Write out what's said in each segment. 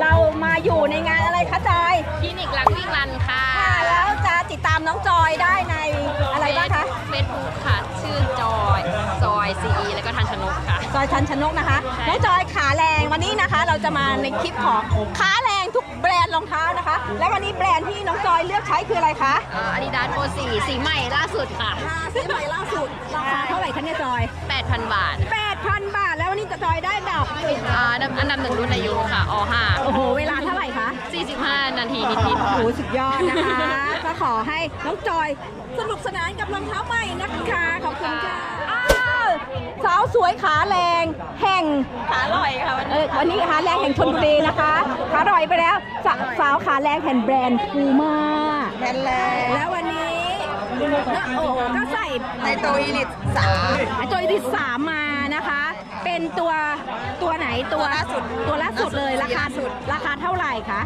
เรามาอยู่ในงานอะไรคะจอยคลินิกรักวิ่งรันค่ะ ค่ะ แล้วจะติดตามน้องจอยได้ในอะไรบ้างคะ เฟซบุ๊กค่ะ ชื่อจอยจอยซีแล้วก็ทันชนกค่ะ จอยทันชนกนะคะ น้องจอยขาแรงวันนี้นะคะ เราจะมาในคลิปของขาแรงทุกแบรนด์รองเท้านะคะ และวันนี้แบรนด์ที่น้องจอยเลือกใช้คืออะไรคะอาดิดาสโปรสีสีใหม่ล่าสุดค่ะสีใหม่ล่าสุดราคาเท่าไหร่คะเนี่ยจอย 8,000 บาท 8,000 บาท แล้ววันนี้จะจอยได้แบบ อ่าอันดับอันดับหนึ่งรุ่นอายุค่ะอโอ้โห เวลาเท่าไหร่คะ5 45นาทีนิดโอ้โหสุดยอดนะคะ ก็ขอให้น้องจอยสนุกสนานกับรองเท้าใหม่นะคะ ขอบคุณค่ะอ้าวสาวสวยขาแรง แห่ง ๆขาลอยค่ะวันเออวันนี้ขาแรงแห่งชนบุรีนะคะขาลอยไปแล้วสาสาวขาแรงแห่งแบรนด์พูม่าแบนแลแล้ววันนี้น้าโอ้ก็ใส่ในโตอีลิตสามตัวที่สามมานะคะ เป็นตัวตัวไหนตัวตัวล่าสุดตัวล่าสุดเลยราคาล่าสุดราคาเท่าไหร่คะ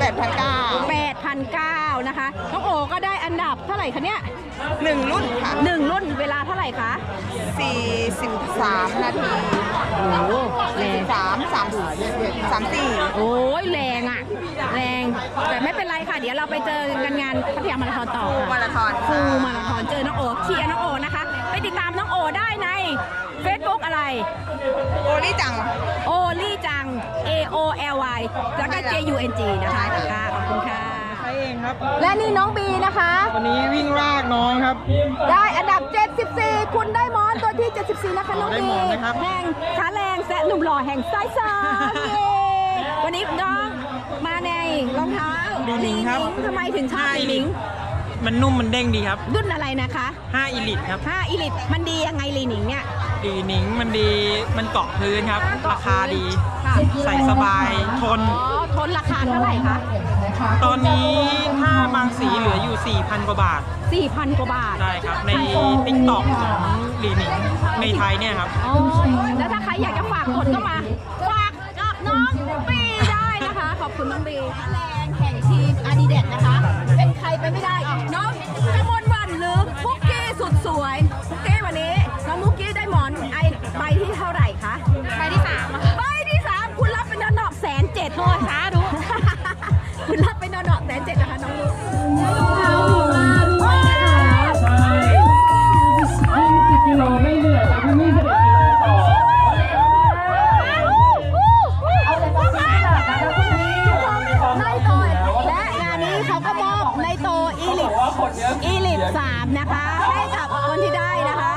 แปดพันเก้า8,009นะคะน้องโอก็ได้อันดับเท่าไหร่คะเนี่ยหนึ่งรุ่นค่ะหนึ่งรุ่นเวลาเท่าไหร่คะสี่สิบสามนาทีโอ้โหแรสี่งสิบสามสามสามสี่โอ้ยแรงอะแรงแต่ไม่เป็นไรค่ะ เดี๋ยวเราไปเจอกันงานพัทยามาราธอนต่อมาค่ะราธอนฟูลมาราธอนเจอน้องโอเชียร์น้องโอนะคะ ไปติดตามน้องโอได้ใน Facebook อะไร โอลี่จัง โอลี่จัง A O L Y แล้วก็ J U N G นะคะใช่ค่ะค่ะขอบคุณค่ะใช่เองครับ และนี่น้องบีนะคะ วันนี้วิ่งลากน้องครับ ได้อันดับ 74 คุณได้หมอนตัวที่ 74 นะคะน้องได้บีหมอนนะครับแห่งขาแรงแซะหนุ่มหล่อแห่งสายสามเย้วันนี้น้องมาในรองเท้าลีนิงครับทำไมถึงชอบลีนิงมันนุ่มมันเด้งดีครับ รุ่นอะไรนะคะ5อีลิตครับ5อีลิตมันดียังไงลีนิงเนี่ย ดีหนิงมันดีมันเกาะพื้นครับ ราคาดี ค่ะใส่สบายทน อ๋อทนราคาเท่าไหร่คะตอนนี้ถ้าบางสีเหลืออยู่ 4,000 กว่าบาท4,000 กว่าบาทได้ครับ ในติ๊กต็อกของลีหนิงในไทยเนี่ยครับ อ๋อแล้วถ้าใครอยากจะฝากกดก็มาฝากกับน้องบีได้นะคะ ขอบคุณน้องบีแรงแห่งทีมอาดิเดตนะคะ เป็นใครไปไม่ได้ น้อง อยแต่ที่นี่11กิโต่อในโตและงานนี้เขาก็มอบในโตอีลิทอีลิทสามนะคะ ให้กับคนที่ได้นะคะ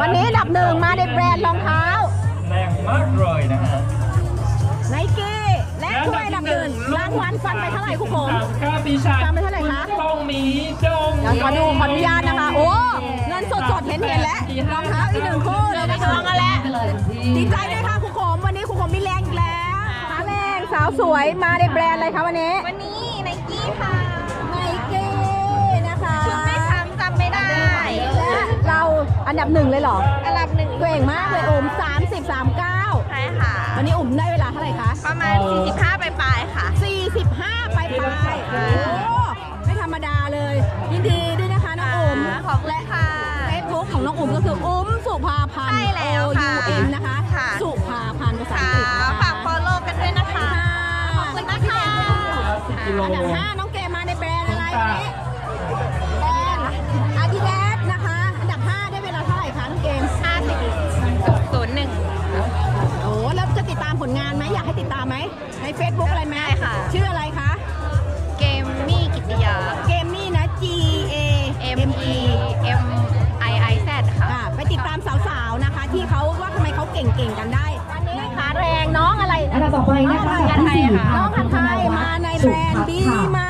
วันนี้ดับหนึ่งมาในแบรนด์รองเท้า แรงมากเลยนะฮะไนกี้ ถ้วยอันดับหนึ่งรางวัลฟันไปเท่าไหร่คุณผมข้าปีชาฟันไปเท่าไหร่คะต้องมีจงเดี๋ยวขอดูขออนุญาตนะคะ โอ้ เงินสดสดๆเห็นเห็นๆแล้วรองเท้าอีกหนึ่งคู่เลยนะคะกันแล้วดีใจด้วยค่ะคุณผมวันนี้คุณผมมีแรงอีกแล้วขาแรงสาวสวยมาในแบรนด์อะไรคะวันนี้ วันนี้ไนกี้ค่ะไนกี้นะคะชุดไม่ซ้ำจำไม่ได้และเราอันดับหนึ่งเลยเหรอ อันดับหนึ่งเก่งมากเลยโอม30 39ใช่ ค่ะ วันนี้อุ่มได้เวลาเท่าไหร่คะ ประมาณ 45 ปลายๆค่ะ 45 ไปปลายๆโอ้ไม่ธรรมดาเลย ยินดีด้วยนะคะน้องอุ๋มขอบคุณค่ะเฟซบุ๊กของน้องอุ๋มก็คืออุ๋มสุภาพันธ์ ใช่แล้วค่ะ O U M นะคะค่ะ สุภาพันธ์ภาษาอังกฤษนะคะฝากฟอลโล่กันด้วยนะคะค่ะขอบคุณนะคะ อันดับห้าน้องเกมมาในแบ ติดตามสาวๆนะคะ ที่เขาว่าทำไมเขาเก่งๆกันได้วันนี้ขาแรงน้องอะไรอันดับต่อไปนะคะน้องที่สี่ค่ะค่ะน้องพันไทยมาในแบรนด์บีค่ะไม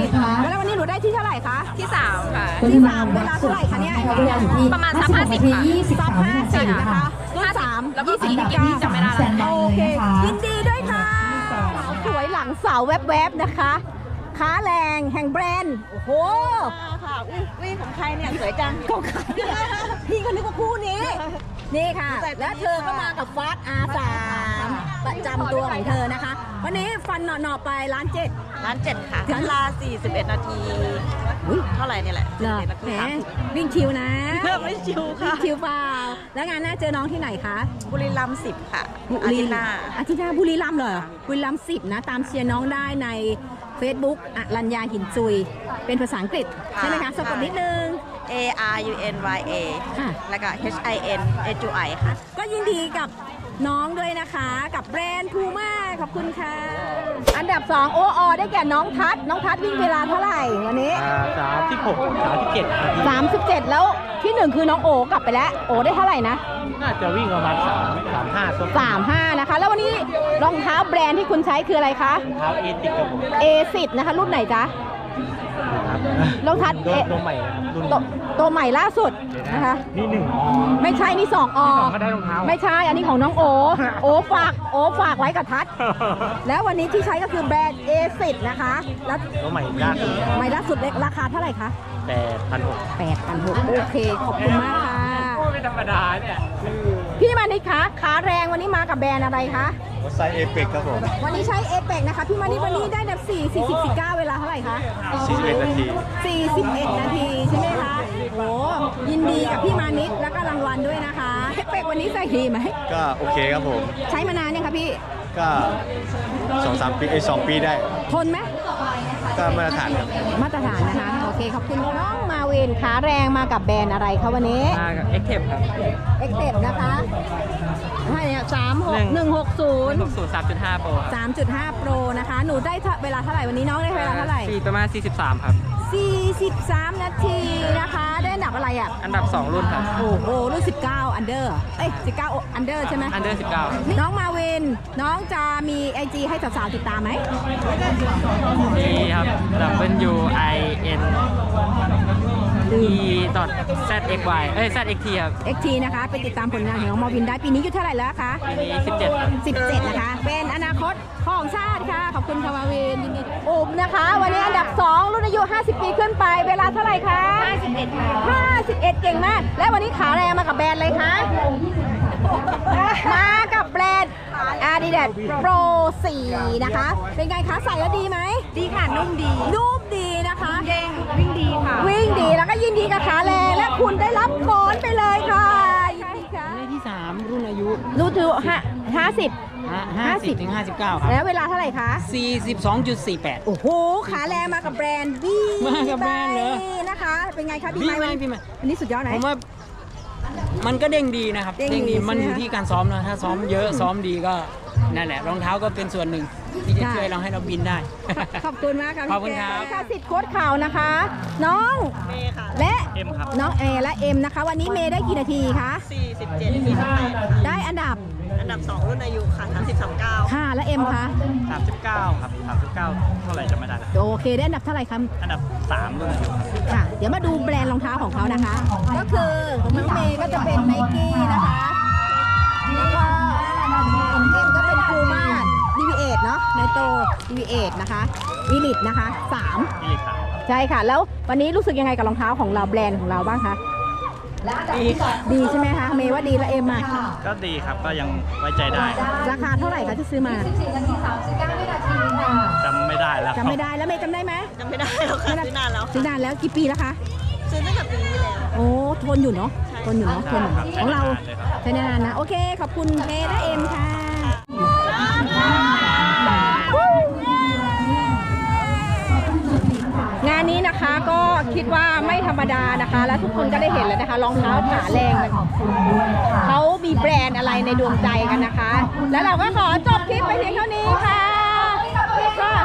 นะคะแล้ววันนี้หนูได้ที่เท่าไหร่คะ ที่3ค่ะคนที่มาวัดสุดนะคะเวลาอยู่ที่ประมาณสัก50 50นาทีค่ะ20ซับวิห้านาสิทีบนะคะค่ะรุ่นสามแล้วก็ยี่สิบสี่เก้าจำไม่ได้แล้วแสนแรโองเคนะคะยินดีด้วยค่ะ สวยหลังเสาแวบๆนะคะ ขาแรงแห่งแบรนด์ โอ้โหค่ะอุ้ยอุ้ยของใครเนี่ยสวยจัง ของใครพี่ก็นึกว่าคู่นี้ นี่ค่ะ ใส่ตัวนี้แล้วเธอก็มากับฟาสอาสามประจำตัวของเธอนะคะ วันนี้ฟันหน่อๆไปร้านเจ็ด ร้านเจ็ดค่ะเวลา 41 นาที เท่าไหร่เนี่ยแหละเหรอ41นาแหทีมสามสิบวิ่งชิวนะไม่ชิววิ่ค่ะงชิวเปล่า แล้วงานหน้าเจอน้องที่ไหนคะบุรีรัมย์สิบค่ะอาทิตย์หน้า อาทิตย์หน้าบุรีรัมย์เหรอ บุรีรัมย์สิบนะ ตามเชียร์น้องได้ใน Facebook อรัญญาหินซุย เป็นภาษาอังกฤษค่ะใช่ไหมคะสะกดนิดนึง A R U N Y A ค่ะ แล้วก็ H I N H U I ค่ะ ก็ยินดีกับ น้องด้วยนะคะ กับแบรนด์พูม่าขอบคุณค่ะ อันดับ 2 โออได้แก่น้องทัศน์น้องทัศน์วิ่งเวลาเท่าไหร่วันนี้ สามที่หกสามที่เจ็ดนาที37 แล้วที่หนึ่งคือน้องโอกลับไปแล้ว โอได้เท่าไหร่นะ น่าจะวิ่งประมาณสามสามห้าต้น35 นะคะ แล้ววันนี้รองเท้าแบรนด์ที่คุณใช้คืออะไรคะเท้าเอติกกับผม A10 นะคะ รุ่นไหนจ๊ะ ครับรองเท้าตัวเอตัวใหม่นะครับรุ่นตัวตัวใหม่ล่าสุดนะคะนี่หนึ่งอไม่ใช่นี่2ออสองก็ได้รองเท้าไม่ใช่อันนี้ของน้องโอโอฝากโอฝากไว้กับทัศน์แล้ววันนี้ที่ใช้ก็คือแบรนด์ A10 นะคะ แล้วตัวใหม่ล่าสุดใหม่ล่าสุดเลยราคาเท่าไหร่คะแปดพันหก8,600โอเคขอบคุณมากค่ะไม่ธรรมดาเนี่ยพี่มานิดคะขาแรงวันนี้มากับแบรนด์อะไรคะ ไซส์เอเปกครับผมวันนี้ใช้เอเปกนะคะ พี่มานิดวันนี้ได้อันดับ 4 40 19เวลาเท่าไหร่คะ 41นาที 41 นาที ใช่ไหมคะโอ้ยินดีกับพี่มานิดแล้วก็รางวัลด้วยนะคะเอเปกวันนี้ใส่ดีไหม ก็โอเคครับผม ใช้มานานยังคะพี่ ก็สองสามปีไอ้ยสองปีได้ ทนไหม ก็มาตรฐานครับ มาตรฐานนะคะ โอเค ขอบคุณน้องมาเวนขาแรงมากับแบรนด์อะไรคะวันนี้ มากับเอ็กเทปครับ เอ็กเต็นะคะ ให้เนี่ยสามหกหนึ่งหกศูนย์หกศูนย์สามจุดห้าโปรสามจุดห้าโปรนะคะ หนูได้เท่าเวลาเท่าไหร่วันนี้น้องได้เวลาเท่าไหร่สี่ประมาณสี่สิบสามครับ43 นาทีนะคะ ได้อันดับอะไรอะ อันดับสองรุ่นครับ โอ้โห รุ่น 19 อันเดอร์ เอ้ย 19 อันเดอร์ใช่ไหมอันเดอร์สิบเก้าน้องมาวินน้องจะมี IG ให้สาวๆติดตามไหมดีครับ W I N E dot Z X Y เอ้ย Z X T ครับ XT นะคะไปติดตามผลงานของน้องมาวินได้ปีนี้อายุเท่าไหร่แล้วคะปีนี้สิบเจ็ด17 นะคะ เป็นอนาคตของชาติค่ะ ขอบคุณค่ะมาวินยินดีโอบนะคะ วันนี้อันดับ 2 รุ่นอายุ 50 ปีขึ้นไป เวลาเท่าไหร่คะ51ค่ะ51 เก่งมาก และวันนี้ขาแรงมากับแบรนด์เลยคะมากับ แบรนด์ Adidas Pro 4นะคะ เป็นไงคะ ใส่แล้วดีไหม ดีค่ะ นุ่มดี นุ่มดีนะคะเด้งวิ่งดีค่ะ วิ่งดีแล้วก็ยินดีกับขาแรงและคุณได้รับหมอนไปเลยค่ะยินดีค่ะเลขที่ 3 รุ่นอายุรู้ถือห้าห้าสิบ 50ถึง59 ครับ แล้วเวลาเท่าไหร่คะ 42.48 โอ้โห ขาแรงมากับแบรนด์บีมากับแบรนด์เหรอ นะคะ เป็นไงคะบีบีไมไหมวันบีไหมวันนี้สุดยอดไหนผมว่า มันก็เด้งดีนะครับเด้งดีมันใช่ไหมอยู่ที่การซ้อมนะถ้าซ้อมเยอะซ้อมดีก็นั่นแหละ รองเท้าก็เป็นส่วนหนึ่งที่จะค่ะ ช่วยเราให้เราบินได้ ขอบคุณมากค่ะขอบคุณพี่ครับแก้วค่ะสิทธิ์โค้ดข่าวนะคะ น้องเมย์ค่ะ และเอ็มครับ น้องเอและเอ็มนะคะ วันนี้เมย์ได้กี่นาทีคะ47 48ได้อันดับ อันดับ 2 รุ่นอายุค่ะ30 39 ค่ะ และเอ็มคะสามสิบเก้าครับสามสิบเก้าเท่าไหร่จะไม่ได้นะโอเคได้อันดับเท่าไหร่คะอันดับสามรุ่นอายุครับค่ะ เดี๋ยวมาดูแบรนด์รองเท้าของเขานะคะ ก็คือของน้องเมย์ก็จะเป็นไนกี้นะคะ แล้วก็เอ็มก็เป็นคูม่า DV8 เนาะไนโต DV8 นะคะวิลิตนะคะ3ยี่สิบสามครับ ใช่ค่ะ แล้ววันนี้รู้สึกยังไงกับรองเท้าของเราแบรนด์ของเราบ้างคะ ดีดีใช่ไหมคะ เมย์ว่าดีและเอ็มอะก็ดีครับก็ยังไว้ใจได้ราคาเท่าไหร่คะที่ซื้อมาจำไม่ได้แล้วครับจำไม่ได้แล้วเมย์จำได้ไหมจำไม่ได้แล้วค่ะซื้อนานแล้วซื้อนานแล้วกี่ปีแล้วคะซื้อตั้งแต่ปีที่แล้วโอ้ทนอยู่เนาะทนอยู่เนาะทนอยู่ครับของเราใช้นานเลยครับใช้นานนะโอเคขอบคุณเมย์และเอ็มค่ะ คิดว่าไม่ธรรมดานะคะ และทุกคนก็ได้เห็นแล้วนะคะรองเท้าขาแรงเขามีแบรนด์อะไรในดวงใจกันนะคะ และเราก็ขอจบคลิปไปเพียงเท่านี้ค่ะขอบคุณค่ะ